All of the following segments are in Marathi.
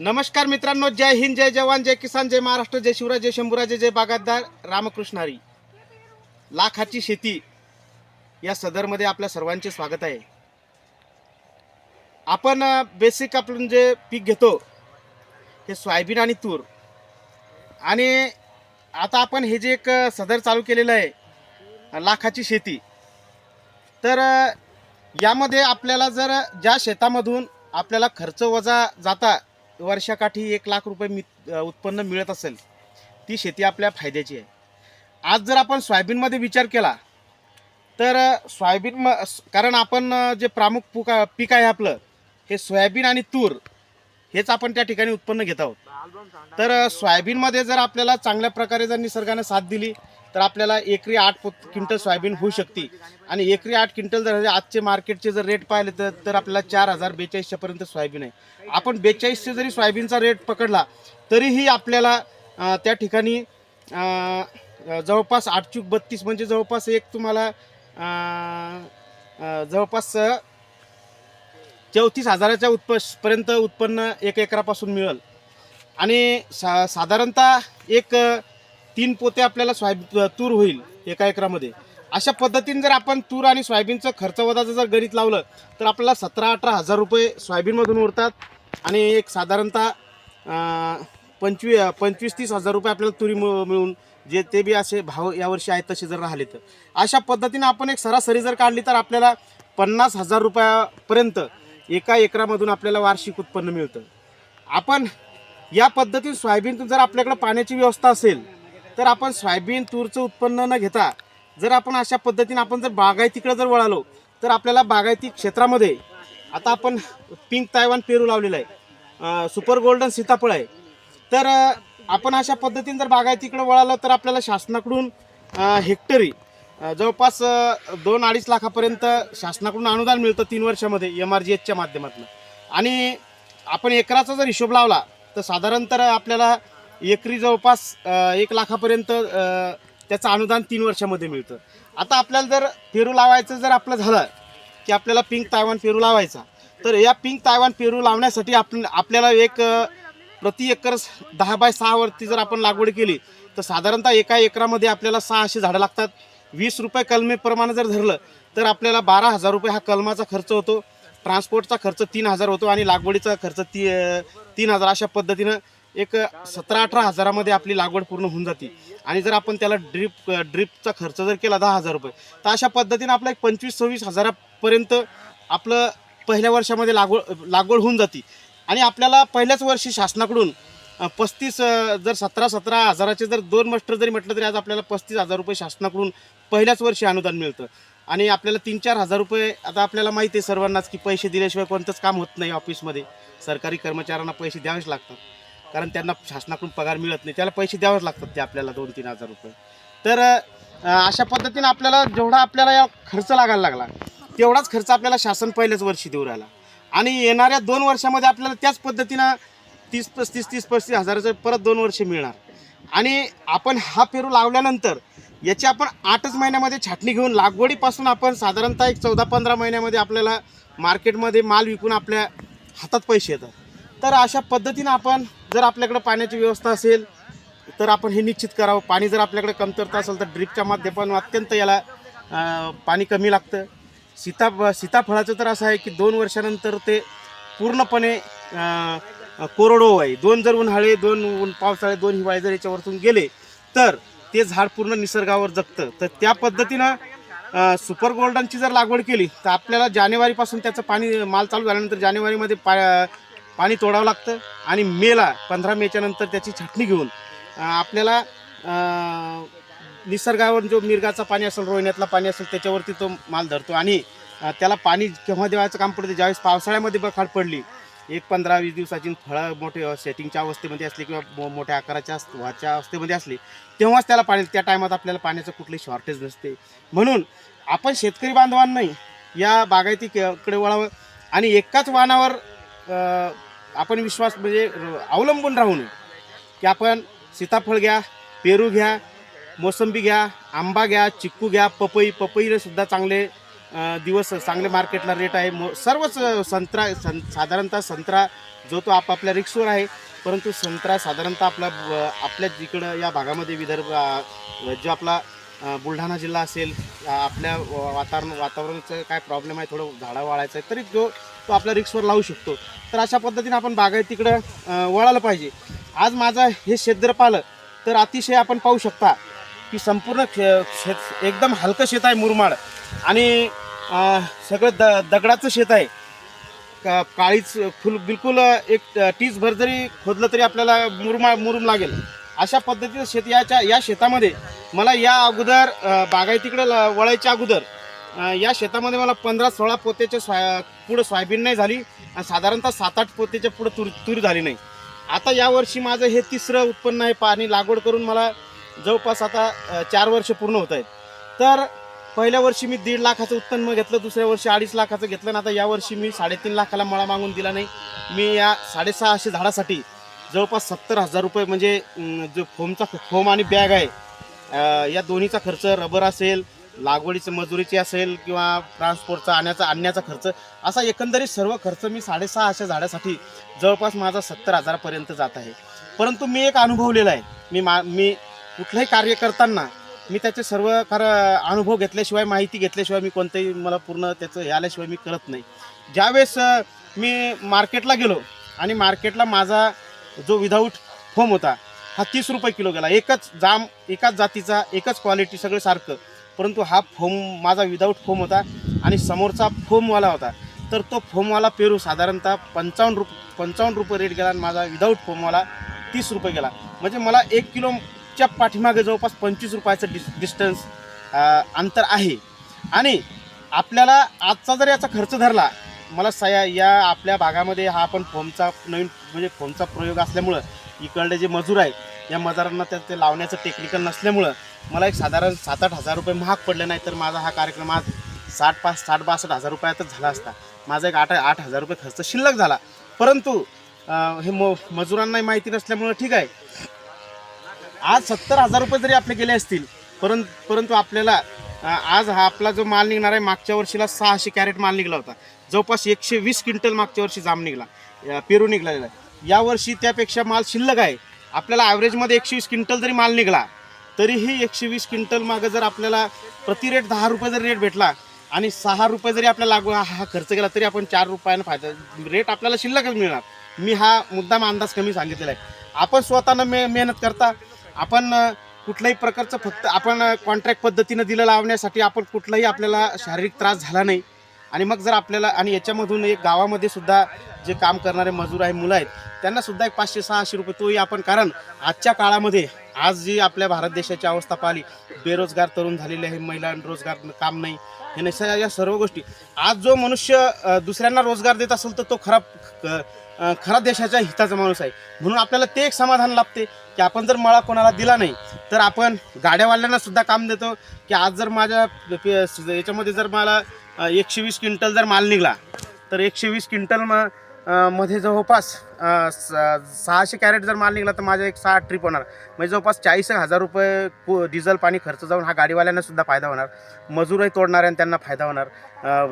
नमस्कार मित्रांनो जय हिंद जय जवान जय किसान जय महाराष्ट्र जय शिवराज जय शंभूराज जय बागायतदार रामकृष्ण हरी लाखाची शेती या सदरमध्ये आपल्या सर्वांचे स्वागत आहे. आपण बेसिक आपण जे पीक घेतो हे सोयाबीन आणि तूर. आणि आता आपण हे जे एक सदर चालू केलेलं आहे लाखाची शेती. तर यामध्ये आपल्याला जर ज्या शेतामधून आपल्याला खर्च वजा जाता वर्षाकाठी एक लाख रुपये मी उत्पन्न मिळत असेल ती शेती आपल्या फायद्याची आहे. आज जर आपण सोयाबीनमध्ये विचार केला तर सोयाबीन म कारण आपण जे प्रामुख पुका पीक आहे आपलं हे सोयाबीन आणि तूर हेच आपण त्या ठिकाणी उत्पन्न घेत आहोत. तर सोयाबीनमध्ये जर आपल्याला चांगल्या प्रकारे जर निसर्गाने साथ दिली तर आपल्याला एकरी आठ क्विंटल सोयाबीन होऊ शकते. आणि एकरी आठ क्विंटल जर आजचे मार्केटचे जर रेट पाहिले तर तर आपल्याला चार हजार बेचाळीसशेपर्यंत सोयाबीन आहे. आपण बेचाळीसशे जरी सोयाबीनचा रेट पकडला तरीही आपल्याला त्या ठिकाणी जवळपास आठ चूक बत्तीस म्हणजे जवळपास एक तुम्हाला जवळपास चौतीस हजाराच्या उत्प पर्यंत उत्पन्न एक एकरापासून मिळेल. आणि सा साधारणतः एक तीन पोते आपल्याला सोयाबीन तूर होईल एका एकरामध्ये. अशा पद्धतीने जर आपण तूर आणि सोयाबीनचं खर्च वदाचं जर गणित लावलं तर आपल्याला सतरा अठरा हजार रुपये सोयाबीनमधून उरतात आणि एक साधारणतः पंचवी पंचवीस तीस हजार रुपये आपल्याला तुरी मिळून जे ते बी असे भाव यावर्षी आहेत तसे जर राहिले तर अशा पद्धतीने आपण एक सरासरी जर काढली तर आपल्याला पन्नास हजार रुपयापर्यंत एका एकरामधून आपल्याला वार्षिक उत्पन्न मिळतं. आपण या पद्धतीने सोयाबीनतून जर आपल्याकडं पाण्याची व्यवस्था असेल तर आपण सोयाबीन तूरचं उत्पन्न न घेता जर आपण अशा पद्धतीने आपण जर बागायतीकडे जर वळालो तर आपल्याला बागायती क्षेत्रामध्ये आता आपण पिंक तायवान पेरू लावलेला आहे सुपर गोल्डन सीताफळ आहे. तर आपण अशा पद्धतीने जर बागायतीकडे वळालो तर आपल्याला शासनाकडून हेक्टरी जवळपास दोन अडीच लाखापर्यंत शासनाकडून अनुदान मिळतं तीन वर्षामध्ये एम आर जी एचच्या माध्यमातून. आणि आपण एकराचा जर हिशोब लावला तर साधारण तर आपल्याला एकरी जवळपास एक लाखापर्यंत त्याचं अनुदान तीन वर्षामध्ये मिळतं. आता आपल्याला जर पेरू लावायचं जर आपलं झालं की आपल्याला पिंक तायवान पेरू लावायचा तर या पिंक तायवान पेरू लावण्यासाठी आप आपल्याला एक प्रति एकर दहा बाय सहावरती जर आपण लागवड केली तर साधारणतः एका एकरामध्ये आपल्याला सहाशे झाडं लागतात. वीस रुपये कलमेप्रमाणे जर धरलं तर आपल्याला बारा हजार रुपये हा कलमाचा खर्च होतो. ट्रान्सपोर्टचा खर्च तीन हजार होतो आणि लागवडीचा खर्च ती तीन हजार अशा पद्धतीनं एक सतरा अठरा हजारामध्ये आपली लागवड पूर्ण होऊन जाते. आणि जर आपण त्याला ड्रिप ड्रिपचा खर्च जर केला दहा हजार रुपये तर अशा पद्धतीनं आपला एक पंचवीस सव्वीस हजारापर्यंत आपलं पहिल्या वर्षामध्ये लागवड लागवड होऊन जाते. आणि आपल्याला पहिल्याच वर्षी शासनाकडून पस्तीस जर सतरा सतरा हजाराचे जर दोन मस्टर जरी म्हटलं तरी आज आपल्याला पस्तीस हजार रुपये शासनाकडून पहिल्याच वर्षी अनुदान मिळतं. आणि आपल्याला तीन चार हजार रुपये आता आपल्याला माहिती आहे सर्वांनाच की पैसे दिल्याशिवाय कोणतंच काम होत नाही ऑफिसमध्ये. सरकारी कर्मचाऱ्यांना पैसे द्यावेच लागतात. कारण त्यांना शासनाकडून पगार मिळत नाही. त्याला पैसे द्यावेच लागतात ते आपल्याला दोन तीन हजार रुपये. तर अशा पद्धतीने आपल्याला जेवढा आपल्याला या खर्च लागायला लागला तेवढाच खर्च आपल्याला शासन पहिल्याच वर्षी देऊ राहिला. आणि येणाऱ्या दोन वर्षामध्ये आपल्याला त्याच पद्धतीनं तीस पस्तीस तीस पस्तीस हजाराचं परत दोन वर्ष मिळणार. आणि आपण हा पेरू लावल्यानंतर याची आपण आठच महिन्यामध्ये छाटणी घेऊन लागवडीपासून आपण साधारणतः एक चौदा पंधरा महिन्यामध्ये आपल्याला मार्केटमध्ये माल विकून आपल्या हातात पैसे येतात. तर अशा पद्धतीनं आपण जर आपल्याकडे पाण्याची व्यवस्था असेल तर आपण हे निश्चित करावं. पाणी जर आपल्याकडे कमतरता असेल तर ड्रिपच्या माध्यमातून अत्यंत याला पाणी कमी लागतं. सीता सीताफळाचं तर असं आहे की दोन वर्षानंतर ते पूर्णपणे कोरडो आहे. दोन जर उन्हाळे दोन ऊन पावसाळे दोन हिवाळे जर याच्यावरतून गेले तर ते झाड पूर्ण निसर्गावर जगतं. तर त्या पद्धतीनं सुपर गोल्डनची जर लागवड केली तर आपल्याला जानेवारीपासून त्याचं पाणी माल चालू झाल्यानंतर जानेवारीमध्ये पा पाणी तोडावं लागतं आणि मेला पंधरा मेच्या नंतर त्याची छाटणी घेऊन आपल्याला निसर्गावर जो मिरगाचा पाणी असेल रोहिण्यातला पाणी असेल त्याच्यावरती तो माल धरतो. आणि त्याला पाणी केव्हा देवायचं काम पडतं? ज्यावेळेस पावसाळ्यामध्ये बखाड पडली. एक पंधरा वीस दिवसाची फळं मोठे सेटिंगच्या अवस्थेमध्ये असली किंवा मो मोठ्या आकाराच्या व्हाच्या अवस्थेमध्ये असली तेव्हाच त्याला पाणी त्या टायमात आपल्याला पाण्याचं कुठलंही शॉर्टेज नसते. म्हणून आपण शेतकरी बांधवांनाही या बागायतीकडे वळावं आणि एकाच वाहनावर आपण विश्वास म्हणजे अवलंबून राहू नये. की आपण सीताफळ घ्या पेरू घ्या मोसंबी घ्या आंबा घ्या चिक्कू घ्या पपई पपईला सुद्धा चांगले दिवस चांगले मार्केटला रेट आहे. मो सर्वच संत्रा सं साधारणतः संत्रा जो तो आपापल्या रिक्सवर आहे परंतु संत्रा साधारणतः आपला आपल्या जिकडं या भागामध्ये विदर्भ जो आपला बुलढाणा जिल्हा असेल आपल्या व- वातावरण वातावरणाचं काय प्रॉब्लेम आहे थोडं झाडं वाळायचं आहे तरी जो तो आपल्या रिक्सवर लावू शकतो. तर अशा पद्धतीने आपण बागायतीकडं अ, पाहिजे. आज माझं हे शेत जर पाहिलं तर अतिशय आपण पाहू शकता की संपूर्ण खे- शेत एकदम हलकं शेत आहे मुरमाड. आणि सगळं द दगडाचं शेत आहे. का काळीच फुल बिलकुल एक टीसभर जरी खोदलं तरी आपल्याला मुरमाळ मुरुम लागेल. अशा पद्धतीचं शेत याच्या या शेतामध्ये मला या अगोदर बागायतीकडे ल- वळायच्या अगोदर या शेतामध्ये मला पंधरा सोळा पोत्याच्या सोया पुढं सोयाबीन नाही झाली आणि साधारणतः सात आठ पोत्याच्या पुढं तूर तूर झाली नाही. आता यावर्षी माझं हे तिसरं उत्पन्न आहे पाणी लागवड करून मला जवळपास आता चार वर्ष पूर्ण होत आहेत. तर पहिल्या वर्षी मी दीड लाखाचं उत्पन्न घेतलं दुसऱ्या वर्षी अडीच लाखाचं घेतलं आणि आता यावर्षी मी साडेतीन लाखाला मळा मागून दिला नाही. मी या साडेसहाशे झाडासाठी जवळपास सत्तर हजार रुपये म्हणजे जो फोमचा फोम आणि बॅग आहे या दोन्हीचा खर्च रबर असेल लागवडीचं मजुरीची असेल किंवा ट्रान्सपोर्टचा आणण्याचा आणण्याचा खर्च असा एकंदरीत सर्व खर्च मी साडेसहाशे झाडासाठी जवळपास माझा सत्तर हजारापर्यंत जात आहे. परंतु मी एक अनुभवलेला आहे. मी मा मी कुठलंही कार्य करताना मी त्याचे सर्व कार अनुभव घेतल्याशिवाय माहिती घेतल्याशिवाय मी कोणतंही मला पूर्ण त्याचं हे आल्याशिवाय मी करत नाही. ज्यावेळेस मी मार्केटला गेलो आणि मार्केटला माझा जो विदाऊट फोम होता हा तीस रुपये किलो गेला. एकच जाम एकाच जातीचा एकच क्वालिटी सगळं सारखं. परंतु हा फोम माझा विदाऊट फोम होता आणि समोरचा फोमवाला होता. तर तो फोमवाला पेरू साधारणतः पंचावन्न रुप पंचावन्न रुपये रेट गेला आणि माझा विदाऊट फोमवाला तीस रुपये गेला. म्हणजे मला एक किलोच्या पाठीमागे जवळपास पंचवीस रुपयाचं डिस डिस्टन्स अंतर आहे. आणि आपल्याला आजचा जर याचा खर्च धरला मला सया या आपल्या भागामध्ये हा आपण फोमचा नवीन म्हणजे फोमचा प्रयोग असल्यामुळं इकडले जे मजूर आहे या मजुरांना त्या ते लावण्याचं टेक्निकल नसल्यामुळं मला एक साधारण सात आठ हजार रुपये महाग पडले नाही तर माझा हा कार्यक्रम आज साठ पाच साठ बासष्ट हजार रुपयातच झाला असता. माझा एक आठ आठ हजार रुपये खर्च शिल्लक झाला. परंतु हे म मजुरांनाही माहिती नसल्यामुळं ठीक आहे. आज सत्तर हजार रुपये जरी आपले गेले असतील परं परंतु आपल्याला आज हा आपला जो माल निघणार आहे मागच्या वर्षीला सहाशे कॅरेट माल निघला होता. जवळपास एकशे वीस क्विंटल मागच्या वर्षी जाम निघाला. पेरू निघालेला आहे. यावर्षी त्यापेक्षा माल शिल्लक आहे. आपल्याला ॲव्हरेजमध्ये एकशे वीस क्विंटल जरी माल निघाला तरीही एकशे वीस क्विंटल मागं जर आपल्याला प्रति रेट दहा रुपये जरी रेट भेटला आणि सहा रुपये जरी आपल्याला लागू हा हा खर्च केला तरी आपण चार रुपयानं फायदा रेट आपल्याला शिल्लकच मिळणार. मी हा मुद्दाम अंदाज कमी सांगितलेला आहे. आपण स्वतःनं मे मेहनत करता आपण कुठल्याही प्रकारचं फक्त आपण कॉन्ट्रॅक्ट पद्धतीनं दिलं लावण्यासाठी आपण कुठलाही आपल्याला शारीरिक त्रास झाला नाही. आणि मग जर आपल्याला आणि याच्यामधून एक गावामध्ये सुद्धा जे काम करणारे मजूर आहे मुलं आहेत त्यांना सुद्धा एक पाचशे सहाशे रुपये तोही आपण कारण आजच्या काळामध्ये आज जी आपल्या भारत देशाची अवस्था पाहिली बेरोजगार तरुण झालेले आहे महिला रोजगार काम नाही हे नाही या सर्व गोष्टी. आज जो मनुष्य दुसऱ्यांना रोजगार देत असेल तर तो खरा खरा देशाच्या हिताचा माणूस आहे. म्हणून आपल्याला ते एक समाधान लाभते की आपण जर मळा कोणाला दिला नाही तर आपण गाड्यावाल्यांना सुद्धा काम देतो की आज जर माझ्या याच्यामध्ये जर मला एकशे वीस क्विंटल जर माल निघाला तर एकशे वीस क्विंटल म मध्ये जवळपास स- सहाशे कॅरेट जर माल निघाला तर माझ्या एक सहा ट्रिप होणार. म्हणजे जवळपास चाळीस एक हजार रुपये डिझेल पाणी खर्च जाऊन हा गाडीवाल्यांनासुद्धा फायदा होणार. मजूरही तोडणाऱ्यांना त्यांना फायदा होणार.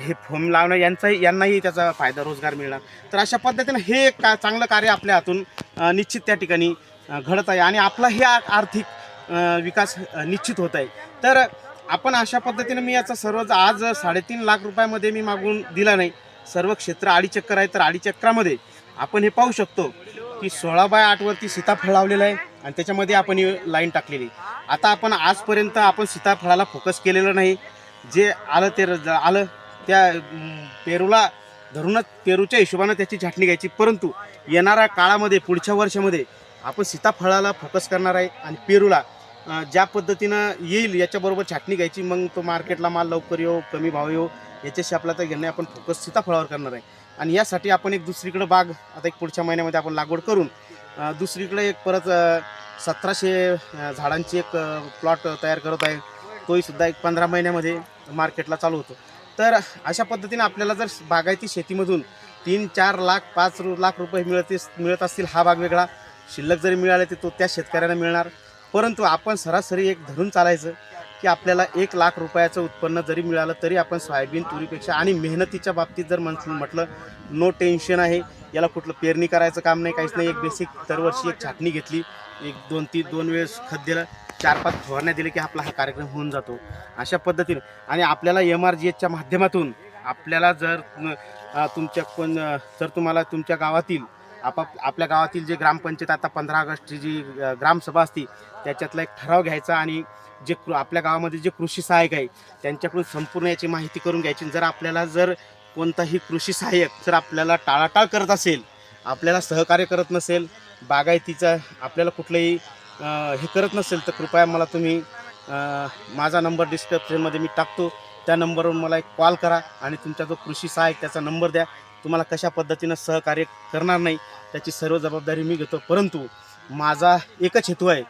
हे फोम लावणं यांचाही यांनाही त्याचा फायदा रोजगार मिळणार. तर अशा पद्धतीनं हे एक का चांगलं कार्य आपल्या हातून निश्चित त्या ठिकाणी घडत आहे. आणि आपला हे आर्थिक विकास निश्चित होत आहे. तर आपण अशा पद्धतीनं मी याचा सर्व आज साडेतीन लाख रुपयामध्ये मी मागून दिला नाही. सर्व क्षेत्र आडी चक्कर आहे तर आडी चक्रामध्ये आपण हे पाहू शकतो की सोळा बाय आठवरती सीताफळ लावलेलं आहे आणि त्याच्यामध्ये आपण ही लाईन टाकलेली. आता आपण आजपर्यंत आपण सीताफळाला फोकस केलेलं नाही. जे आलं ते र- आलं त्या पेरूला धरूनच पेरूच्या हिशोबानं त्याची छाटणी घ्यायची. परंतु येणाऱ्या काळामध्ये पुढच्या वर्षामध्ये आपण सीताफळाला फोकस करणार आहे आणि पेरूला ज्या पद्धतीनं येईल याच्याबरोबर छाटणी घ्यायची मग तो मार्केटला माल लवकर येऊ कमी भाव येऊ याच्याशी आपला तर घेणे आपण फोकस सीताफळावर करणार आहे. आणि यासाठी आपण एक दुसरीकडे बाग आता एक पुढच्या महिन्यामध्ये आपण लागवड करून दुसरीकडे एक परत सतराशे झाडांची एक प्लॉट तयार करत आहे. तोही सुद्धा एक पंधरा महिन्यामध्ये मार्केटला चालू होतो. तर अशा पद्धतीने आपल्याला जर बागायती शेतीमधून तीन चार लाख पाच रु लाख रुपये मिळते मिळत असतील हा भाग वेगळा. शिल्लक जरी मिळाले तर तो त्या शेतकऱ्यांना मिळणार. परंतु आपण सरासरी एक धरून चालायचं की आपल्याला एक लाख रुपयाचं उत्पन्न जरी मिळालं तरी आपण सोयाबीन तुरीपेक्षा आणि मेहनतीच्या बाबतीत जर म्हण म्हटलं नो टेन्शन आहे. याला कुठलं पेरणी करायचं काम नाही काहीच नाही. एक बेसिक दरवर्षी एक छाटणी घेतली. एक दोन तीन दोन वेळेस खत दिलं. चार पाच फवारण्या दिले की आपला हा कार्यक्रम होऊन जातो. अशा पद्धतीने. आणि आपल्याला एम आर जी एचच्या माध्यमातून आपल्याला जर तुमच्या कोण जर तुम्हाला तुमच्या गावातील आपाप आपल्या गावातील जे ग्रामपंचायत आता पंधरा ऑगस्टची जी ग्रामसभा असती त्याच्यातला एक ठराव घ्यायचा आणि जे कृ आपल्या गावामध्ये जे कृषी सहाय्यक आहे त्यांच्याकडून संपूर्ण याची माहिती करून घ्यायची. जर आपल्याला जर कोणताही कृषी सहाय्यक जर आपल्याला टाळाटाळ करत असेल आपल्याला सहकार्य करत नसेल बागायतीचं आपल्याला कुठलंही हे करत नसेल तर कृपया मला तुम्ही माझा नंबर डिस्क्रिप्शनमध्ये मी टाकतो. त्या नंबरवर मला एक कॉल करा आणि तुमचा जो कृषी सहाय्यक त्याचा नंबर द्या. तुम्हाला कशा पद्धतीनं सहकार्य करणार नाही त्याची सर्व जबाबदारी मी घेतो. परंतु माझा एकच हेतू आहे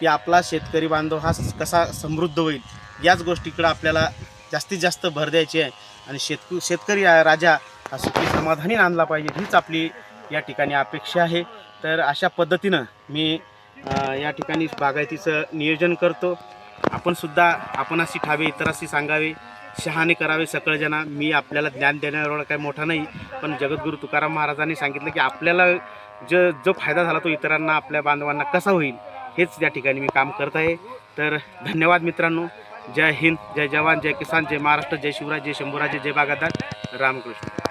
की आपला शेतकरी बांधव हा कसा समृद्ध होईल याच गोष्टीकडं आपल्याला जास्तीत जास्त भर द्यायची आहे. आणि शेतक शेतकरी राजा हा सुखी समाधानी आणला पाहिजे हीच आपली या ठिकाणी अपेक्षा आहे. तर अशा पद्धतीनं मी या ठिकाणी बागायतीचं नियोजन करतो. आपणसुद्धा आपण अशी ठावे अशी सांगावे. शहाणे करावे सकळजना मी आपल्याला ज्ञान देण्यावर काही मोठा नाही पण जगद्गुरू तुकाराम महाराजांनी सांगितलं की आपल्याला जो जो फायदा झाला तो इतरांना आपल्या बांधवांना कसा होईल हेच या ठिकाणी मी काम करत आहे. तर धन्यवाद मित्रांनो. जय हिंद जय जवान जय किसान जय महाराष्ट्र जय शिवराज जय शंभूराज जय बागादार रामकृष्ण.